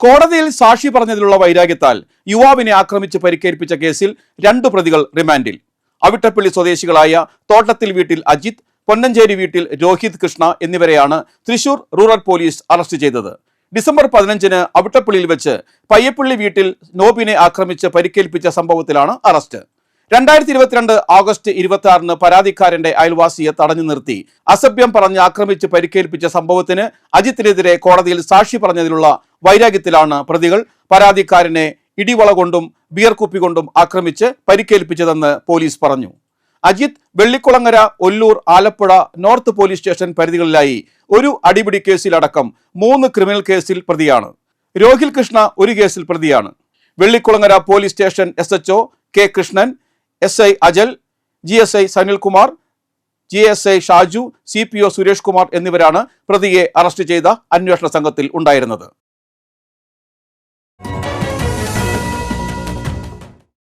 കോടതിയിൽ സാക്ഷി പറഞ്ഞതിലുള്ള വൈരാഗ്യത്താൽ യുവാവിനെ ആക്രമിച്ച് പരിക്കേൽപ്പിച്ച കേസിൽ രണ്ടു പ്രതികൾ റിമാൻഡിൽ. അവിട്ടപ്പള്ളി സ്വദേശികളായ തോട്ടത്തിൽ വീട്ടിൽ അജിത് പൊന്നഞ്ചേരി വീട്ടിൽ രോഹിത് കൃഷ്ണ എന്നിവരെയാണ് തൃശൂർ റൂറൽ പോലീസ് അറസ്റ്റ് ചെയ്തത്. ഡിസംബർ പതിനഞ്ചിന് അവിട്ടപ്പള്ളിയിൽ വെച്ച് പയ്യപ്പള്ളി വീട്ടിൽ നോബിനെ ആക്രമിച്ച് പരിക്കേൽപ്പിച്ച സംഭവത്തിലാണ് അറസ്റ്റ്. രണ്ടായിരത്തി ഇരുപത്തിരണ്ട് ഓഗസ്റ്റ് ഇരുപത്തി ആറിന് പരാതിക്കാരന്റെ അയൽവാസിയെ തടഞ്ഞു നിർത്തി. അസഭ്യം പറഞ്ഞ് ആക്രമിച്ച് പരിക്കേൽപ്പിച്ച സംഭവത്തിന് അജിത്തിനെതിരെ കോടതിയിൽ സാക്ഷി പറഞ്ഞതിലുള്ള വൈരാഗ്യത്തിലാണ് പ്രതികൾ. പരാതിക്കാരനെ ഇടിവള കൊണ്ടും ബിയർ കൊണ്ടും ആക്രമിച്ച് പരിക്കേൽപ്പിച്ചതെന്ന് പോലീസ് പറഞ്ഞു. Ajith Vellikulangara Ollur Alappuzha north police station പരിധികളിലായി ഒരു അടിപിടി കേസിലടക്കം മൂന്ന് ക്രിമിനൽ കേസിൽ പ്രതിയാണ്. രോഹിൽ കൃഷ്ണ ഒരു കേസിൽ പ്രതിയാണ്. Vellikulangara police station S K Krishnan S I Ajal G S I Sanilkumar G S I Shaju C P O Suresh Kumar എന്നിവരാണ് പ്രതിയെ അറസ്റ്റ് ചെയ്ത അന്വേഷണ സംഘത്തിൽ ഉണ്ടായിരുന്നത്.